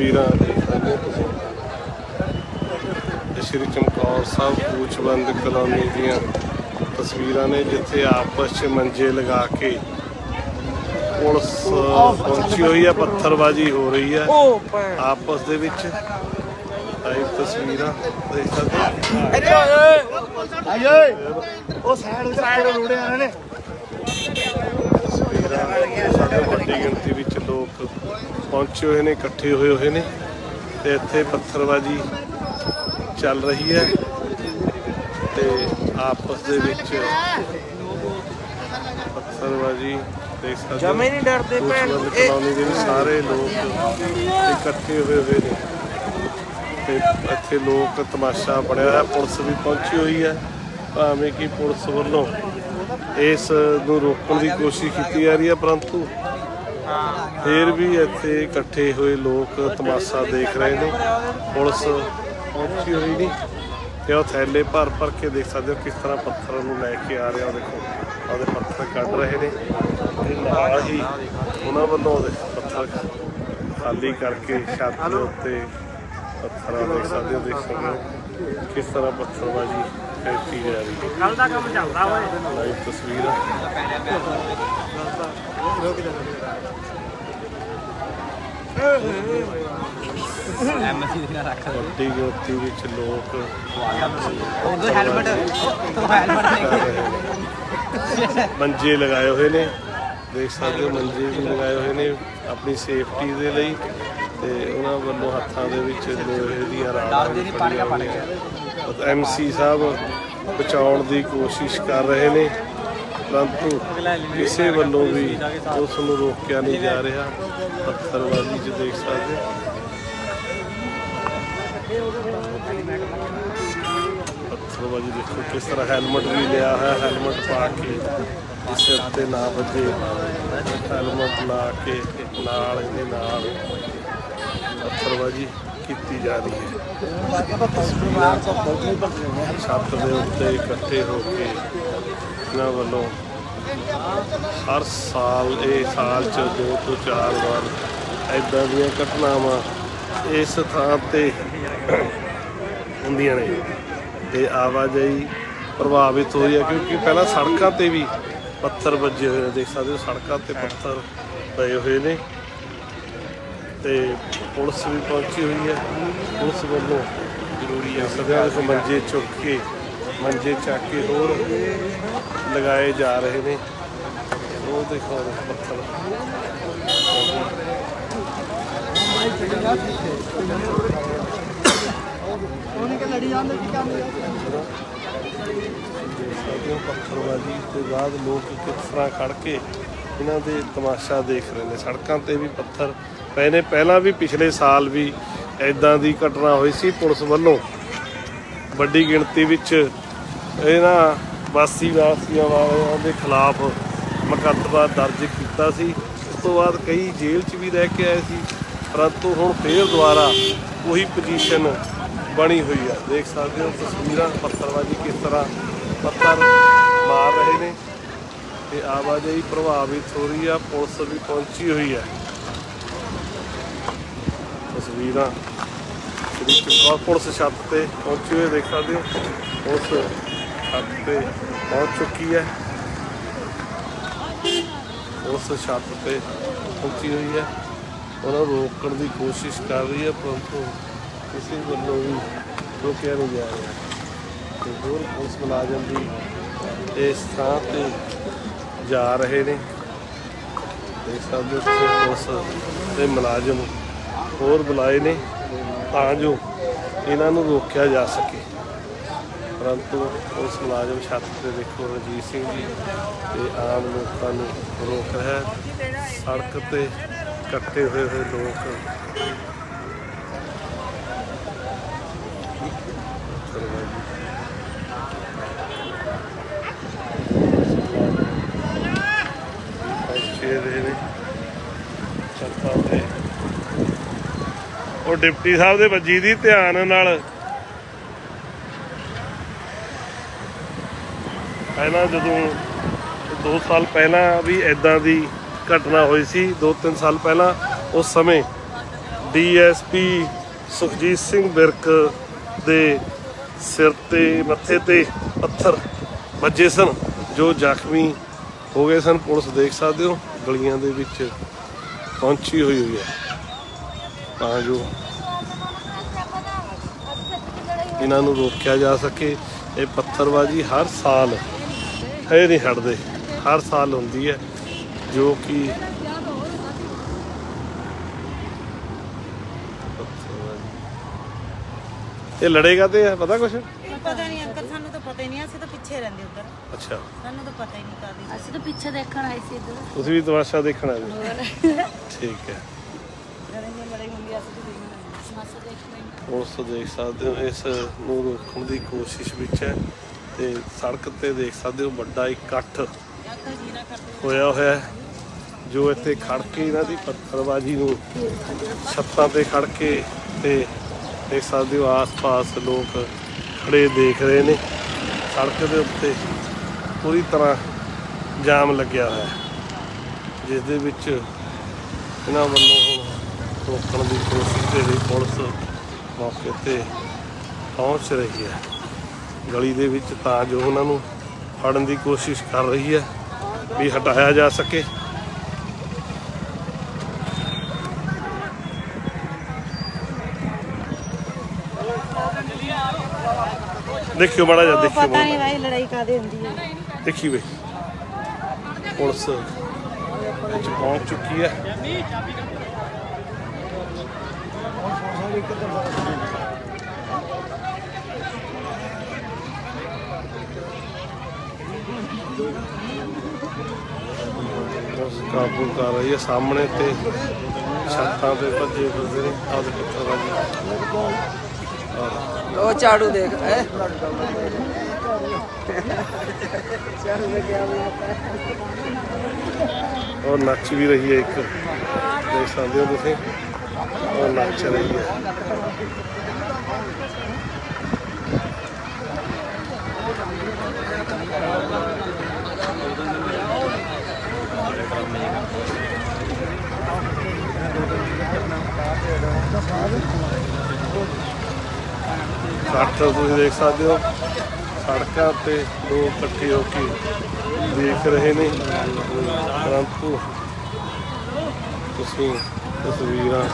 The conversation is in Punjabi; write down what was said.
ਤਸਵੀਰਾਂ ਦੇਖ ਸਕਦੇ ਤੁਸੀਂ। ਸ਼੍ਰੀ ਚਮਕੌਰ ਸਾਹਿਬ ਕੂਚਬੰਦ ਕਲੋਨੀ ਦੀਆਂ ਤਸਵੀਰਾਂ ਨੇ ਜਿੱਥੇ ਆਪਸ 'ਚ ਮੰਜੇ ਲਗਾ ਕੇ ਪੁਲਿਸ ਪਹੁੰਚੀ ਹੋਈ ਹੈ ਪੱਥਰਬਾਜ਼ੀ ਹੋ ਰਹੀ ਭੈਣ ਆਪਸ ਦੇ ਵਿੱਚ। ਆਈ ਤਸਵੀਰਾਂ ਦੇਖ ਸਕਦੇ ਹੋ? ਇੱਧਰ ਆ ਓਏ ਉਹ ਸਾਈਡ ਤੇ ਰੋੜੇ ਆਣੇ ਨੇ। ਤਸਵੀਰਾਂ ਸਾਡੇ ਵੱਡੀ ਗਿਣਤੀ ਵਿੱਚ ਲੋਕ ਪਹੁੰਚੇ ਹੋਏ ਨੇ ਇਕੱਠੇ ਹੋਏ ਹੋਏ ਨੇ ਤੇ ਇੱਥੇ ਪੱਥਰਬਾਜ਼ੀ ਚੱਲ ਰਹੀ ਹੈ ਤੇ ਆਪਸ ਦੇ ਵਿੱਚ ਪੱਥਰਬਾਜ਼ੀ ਦੇਖ ਸਕਦੇ ਹੋ। ਜਮੇ ਨਹੀਂ ਡਰਦੇ ਭੈਣ ਕਲੋਨੀ ਦੇ ਸਾਰੇ ਲੋਕ ਇਕੱਠੇ ਹੋਏ ਹੋਏ ਨੇ। ਤੇ ਇੱਥੇ ਲੋਕ ਤਮਾਸ਼ਾ ਬਣਿਆ ਹੋਇਆ ਪੁਲਿਸ ਵੀ ਪਹੁੰਚੀ ਹੋਈ ਹੈ। ਭਾਵੇਂ ਕਿ ਪੁਲਿਸ ਵੱਲੋਂ ਇਸ ਨੂੰ ਰੋਕਣ ਦੀ ਕੋਸ਼ਿਸ਼ ਕੀਤੀ ਜਾ ਰਹੀ ਹੈ ਪਰੰਤੂ ਫਿਰ ਵੀ ਇੱਥੇ ਇਕੱਠੇ ਹੋਏ ਲੋਕ ਤਮਾਸ਼ਾ ਦੇਖ ਰਹੇ ਨੇ। ਪੁਲਿਸ ਪਹੁੰਚੀ ਹੋਈ ਨਹੀਂ ਤੇ ਉਹ ਥੈਲੇ ਭਰ ਭਰ ਕੇ ਦੇਖ ਸਕਦੇ ਹੋ ਕਿਸ ਤਰ੍ਹਾਂ ਪੱਥਰ ਨੂੰ ਲੈ ਕੇ ਆ ਰਿਹਾ। ਉਹ ਦੇਖੋ ਉਹਦੇ ਪੱਥਰ ਕੱਢ ਰਹੇ ਨੇ। ਤੇ ਨਾਲ ਹੀ ਉਹਨਾਂ ਵੱਲੋਂ ਉਹਦੇ ਪੱਥਰ ਖਾਲੀ ਕਰਕੇ ਛੱਤ ਦੇ ਉੱਤੇ ਪੱਥਰਾਂ ਦੇਖ ਸਕਦੇ ਹੋ, ਦੇਖ ਸਕਦੇ ਹੋ। ਕਿਸ ਤਰ੍ਹਾਂ ਪੱਥਰਬਾਜ਼ੀ ਕੀਤੀ ਜਾ ਰਹੀ ਹੈ ਕੱਲ ਦਾ ਕੰਮ ਚੱਲਦਾ ਓਏ। ਲਾਈਵ ਤਸਵੀਰਾਂ ਐਮਸੀ ਦੇ ਨਾਲ ਰੱਖ ਵੱਡੀ ਗਿਣਤੀ ਵਿੱਚ ਲੋਕ। ਉਹ ਹੈਲਮਟ ਉਹ ਹੈਲਮਟ ਲੈ ਕੇ। ਮੰਜੇ ਲਗਾਏ ਹੋਏ ਨੇ। ਦੇਖ ਸਕਦੇ ਹੋ ਮੰਜੇ ਵੀ ਲਗਾਏ ਹੋਏ ਨੇ ਆਪਣੀ ਸੇਫਟੀ ਦੇ ਲਈ। ਤੇ ਉਹਨਾਂ ਵੱਲੋਂ ਹੱਥਾਂ ਦੇ ਵਿੱਚ ਲੋਹੇ ਦੀਆਂ ਰਾੜਾਂ ਦੇ ਨਹੀਂ ਪਾਣੀਆਂ ਫੜ ਗਿਆ ਐਮਸੀ ਸਾਹਿਬ ਬਚਾਉਣ ਦੀ ਕੋਸ਼ਿਸ਼ ਕਰ ਰਹੇ ਨੇ, ਪਰੰਤੂ ਕਿਸੇ ਵੱਲੋਂ ਵੀ ਉਸ ਨੂੰ ਰੋਕਿਆ ਨਹੀਂ ਜਾ ਰਿਹਾ ਪੱਥਰਬਾਜ਼ੀ 'ਚ ਦੇਖ ਸਕਦੇ ਹੋ। ਦੇਖੋ ਕਿਸ ਤਰ੍ਹਾਂ ਹੈਲਮਟ ਵੀ ਲਿਆ ਹੈ, ਹੈਲਮਟ ਪਾ ਕੇ ਇਸ ਸਿਰ ਤੇ ਨਾ ਵੱਜੇ ਹੈਲਮਟ ਲਾ ਕੇ ਨਾਲ ਇਹਦੇ ਨਾਲ ਪੱਥਰਬਾਜ਼ੀ ਕੀਤੀ ਜਾ ਰਹੀ ਹੈ। ਛੱਤ ਦੇ ਉੱਤੇ ਇਕੱਠੇ ਹੋ ਕੇ ਇਹਨਾਂ ਵੱਲੋਂ ਹਰ ਸਾਲ, ਇਹ ਸਾਲ ਚ ਦੋ ਤੋਂ ਚਾਰ ਵਾਰ ਐਦਾਂ ਦੀਆਂ ਘਟਨਾਵਾਂ ਇਸ ਥਾਂ ਤੇ ਹੁੰਦੀਆਂ ਨੇ। ਤੇ ਆਵਾਜਾਈ ਪ੍ਰਭਾਵਿਤ ਹੋਈ ਹੈ ਕਿਉਂਕਿ ਪਹਿਲਾਂ ਸੜਕਾਂ ਤੇ ਵੀ ਪੱਥਰ ਵੱਜੇ ਹੋਏ ਨੇ। ਦੇਖ ਸਕਦੇ ਹੋ, ਸੜਕਾਂ ਤੇ ਪੱਥਰ ਪਏ ਹੋਏ ਨੇ। ਤੇ ਪੁਲਿਸ ਵੀ ਪਹੁੰਚੀ ਹੋਈ ਹੈ। ਪੁਲਿਸ ਵੱਲੋਂ ਜ਼ਰੂਰੀ ਹੈ ਸਦਿਆਂ ਦੇ ਮੰਜੇ ਚੁੱਕ ਕੇ ਮੰਜੇ ਚੱਕ ਕੇ ਹੋਰ ਲਗਾਏ ਜਾ ਰਹੇ ਨੇ। ਉਹ ਦੇਖੋ ਪੱਥਰ। ਉਹਨੇ ਕਿ ਲੜੀ ਜਾਂਦੇ ਕੀ ਕੰਮ ਦੇਖ ਸਕਦੇ ਹੋ ਪੱਥਰਬਾਜ਼ੀ ਤੋਂ ਬਾਅਦ ਲੋਕ ਕਿਸ ਤਰ੍ਹਾਂ ਖੜ ਕੇ ਇਹਨਾਂ ਦੇ ਤਮਾਸ਼ਾ ਦੇਖ ਰਹੇ ਨੇ? ਸੜਕਾਂ ਤੇ ਵੀ ਪੱਥਰ ਪਏ ਨੇ ਪਹਿਲਾਂ ਵੀ ਪਿਛਲੇ ਸਾਲ ਵੀ ਐਦਾਂ ਦੀ ਘਟਨਾ ਹੋਈ ਸੀ, ਪੁਲਿਸ ਵੱਲੋਂ ਵੱਡੀ ਗਿਣਤੀ ਵਿੱਚ ਇਹਨਾਂ ਵਾਸੀ ਵਾਸੀਆਂ ਵਾਲਿਆਂ ਦੇ ਖਿਲਾਫ ਮੁਕੱਦਮਾ ਦਰਜ ਕੀਤਾ ਸੀ। ਉਸ ਤੋਂ ਬਾਅਦ ਕਈ ਜੇਲ੍ਹ 'ਚ ਵੀ ਰਹਿ ਕੇ ਆਏ ਸੀ, ਪਰੰਤੂ ਹੁਣ ਫੇਰ ਦੁਬਾਰਾ ਉਹੀ ਪੋਜੀਸ਼ਨ ਬਣੀ ਹੋਈ ਆ। ਦੇਖ ਸਕਦੇ ਹੋ ਤਸਵੀਰਾਂ ਪੱਥਰਬਾਜ਼ੀ ਕਿਸ ਤਰ੍ਹਾਂ ਪੱਥਰ ਮਾਰ ਰਹੇ ਨੇ। ਤੇ ਆਵਾਜਾਈ ਪ੍ਰਭਾਵਿਤ ਹੋ ਰਹੀ ਆ, ਪੁਲਿਸ ਵੀ ਪਹੁੰਚੀ ਹੋਈ ਹੈ ਤਸਵੀਰਾਂ ਜਿਹੜੀ ਚਮਕੌਰ ਪੁਲਿਸ ਛੱਤ ਤੇ ਪਹੁੰਚੀ ਹੋਈ ਦੇਖ ਸਕਦੇ ਹੋ। ਉਸ ਛੱਤ ਤੇ ਪਹੁੰਚ ਚੁੱਕੀ ਹੈ। ਉਸ ਛੱਤ ਤੇ ਪਹੁੰਚੀ ਹੋਈ ਹੈ। ਉਹਨਾਂ ਨੂੰ ਰੋਕਣ ਦੀ ਕੋਸ਼ਿਸ਼ ਕਰ ਰਹੀ ਹੈ, ਪਰੰਤੂ ਕਿਸੇ ਵੱਲੋਂ ਵੀ ਰੋਕਿਆ ਨਹੀਂ ਜਾ ਰਿਹਾ। ਤੇ ਹੋਰ ਪੁਲਿਸ ਮੁਲਾਜ਼ਮ ਵੀ ਇਸ ਥਾਂ ਤੇ ਜਾ ਰਹੇ ਨੇ। ਤੇ ਸਭ ਉੱਥੇ ਪੁਲਿਸ ਦੇ ਮੁਲਾਜ਼ਮ ਹੋਰ ਬੁਲਾਏ ਨੇ ਤਾਂ ਜੋ ਇਹਨਾਂ ਨੂੰ ਰੋਕਿਆ ਜਾ ਸਕੇ। ਪਰੰਤੂ ਉਸ ਮੁਲਾਜ਼ਮ ਛੱਤ ਤੇ ਦੇਖੋ, ਰਣਜੀਤ ਸਿੰਘ ਜੀ ਤੇ ਆਮ ਲੋਕਾਂ ਨੂੰ ਰੋਕ ਰਿਹਾ ਸੜਕ ਤੇ ਇਕੱਠੇ ਹੋਏ ਹੋਏ ਲੋਕ ਪਹੁੰਚੇ ਰਹੇ ਨੇ ਛੱਤਾਂ ਤੇ ਉਹ ਡਿਪਟੀ ਸਾਹਿਬ ਦੇ ਵੱਜੀ ਦੀ ਧਿਆਨ ਨਾਲ। ਪਹਿਲਾਂ ਜਦੋਂ 2 ਸਾਲ ਪਹਿਲਾਂ ਵੀ ਐਦਾਂ ਦੀ ਘਟਨਾ ਹੋਈ ਸੀ 2-3 ਸਾਲ ਪਹਿਲਾਂ, ਉਸ ਸਮੇਂ ਡੀਐਸਪੀ ਸੁਖਜੀਤ ਸਿੰਘ ਬਿਰਕ ਦੇ ਸਿਰ ਤੇ, ਮੱਥੇ ਤੇ ਪੱਥਰ ਵੱਜੇ ਸਨ, ਜੋ ਜ਼ਖਮੀ ਹੋ ਗਏ ਸਨ। ਪੁਲਿਸ ਦੇਖ ਸਕਦੇ ਹੋ, ਗਲੀਆਂ ਦੇ ਵਿੱਚ ਪਹੁੰਚੀ ਹੋਈ ਹੋਈ ਹੈ। ਤਾਂ ਜੋ ਇਹਨਾਂ ਨੂੰ ਰੋਕਿਆ ਜਾ ਸਕੇ। ਇਹ ਪੱਥਰਬਾਜ਼ੀ ਹਰ ਸਾਲ ਹੈ ਨਹੀਂ ਹਟਦੇ। ਹਰ ਸਾਲ ਹੁੰਦੀ ਹੈ ਜੋ ਕਿ ਇਹ ਲੜੇਗਾ ਤੇ ਪਤਾ ਕੁਛ? ਪਤਾ ਨਹੀਂ ਅੰਕਲ ਸਾਨੂੰ ਤਾਂ ਪਤਾ ਹੀ ਨਹੀਂ ਅਸੀਂ ਤਾਂ ਪਿੱਛੇ ਰਹਿੰਦੇ ਉੱਧਰ। ਅੱਛਾ। ਸਾਨੂੰ ਤਾਂ ਪਤਾ ਹੀ ਨਹੀਂ ਕਾਦੀ ਅਸੀਂ ਤਾਂ ਪਿੱਛੇ ਦੇਖਣ ਆਏ ਸੀ ਇੱਧਰ। ਤੁਸੀਂ ਵੀ ਤਮਾਸ਼ਾ ਦੇਖਣਾ ਜੀ ਠੀਕ ਹੈ। ਲੜਾਈ ਹੁੰਦੀ ਆ, ਅਸੀਂ ਦੇਖਣਾ ਮਾਸਾ ਦੇਖਣਾ ਉਸ ਦੇਖ ਸਕਦੇ ਹੋ, ਇਸ ਨੂੰ ਰੋਕਣ ਦੀ ਕੋਸ਼ਿਸ਼ ਵਿੱਚ ਹੈ ਤੇ ਸੜਕ ਤੇ ਦੇਖ ਸਕਦੇ ਹੋ, ਵੱਡਾ ਇਕੱਠ ਹੋਇਆ ਹੋਇਆ ਹੈ, ਜੋ ਇੱਥੇ ਖੜ ਕੇ ਇਹਨਾਂ ਦੀ ਪੱਥਰਬਾਜ਼ੀ ਨੂੰ ਛੱਤਾਂ ਤੇ ਖੜ ਕੇ ਤੇ ਦੇਖ ਸਕਦੇ ਹੋ, ਆਸ-ਪਾਸ ਲੋਕ ਖੜੇ ਦੇਖ ਰਹੇ ਨੇ। ਸੜਕ ਦੇ ਉੱਤੇ ਪੂਰੀ ਤਰ੍ਹਾਂ ਜਾਮ ਲੱਗਿਆ ਹੋਇਆ ਹੈ, ਜਿਸ ਦੇ ਵਿੱਚ ਇਹਨਾਂ ਵੱਲੋਂ ਹੁਣ ਰੋਕਣ ਦੀ ਕੋਸ਼ਿਸ਼ ਦੇ ਲਈ ਪੁਲਿਸ ਮੌਕੇ ਤੇ ਪਹੁੰਚ ਰਹੀ ਹੈ। ਗਲੀ ਦੇ ਵਿੱਚ ਤਾਂ ਜੋ ਉਹਨਾਂ ਨੂੰ ਫੜਨ ਦੀ ਕੋਸ਼ਿਸ਼ ਕਰ ਰਹੀ ਹੈ ਵੀ ਹਟਾਇਆ ਜਾ ਸਕੇ। ਦੇਖਿਓ ਮਾੜਾ ਜਿਹਾ ਦੇਖਿਓ ਪਤਾ ਨਹੀਂ ਭਾਈ ਲੜਾਈ ਕਾਦੀ ਹੁੰਦੀ ਹੈ। ਦੇਖੀ ਵੇ। ਪੁਲਿਸ ਵਿੱਚ ਪਹੁੰਚ ਚੁੱਕੀ ਹੈ। ਉਸ ਕਾਬੂ ਕਰ ਰਹੀ ਹੈ ਸਾਹਮਣੇ ਤੇ ਛੱਤਾਂ ਤੇ ਭੱਜੇ ਫਿਰਦੇ ਨੇ। ਆਹ ਦੇ ਪੱਥਰ ਉਹ ਝਾੜੂ ਦੇਖ ਐ ਉਹ ਨੱਚ ਵੀ ਰਹੀ ਹੈ ਇੱਕ। ਦੇਖ ਸਕਦੇ ਹੋ ਤੁਸੀਂ। ਉਹ ਨੱਚ ਰਹੀ ਹੈ ਸੜਕ ਤੁਸੀਂ ਦੇਖ ਸਕਦੇ ਹੋ। ਸੜਕਾਂ ਤੇ ਲੋਕ ਇਕੱਠੇ ਹੋ ਕੇ ਦੇਖ ਰਹੇ ਨੇ। ਪਰੰਤੂ ਤੁਸੀਂ ਤਸਵੀਰਾਂ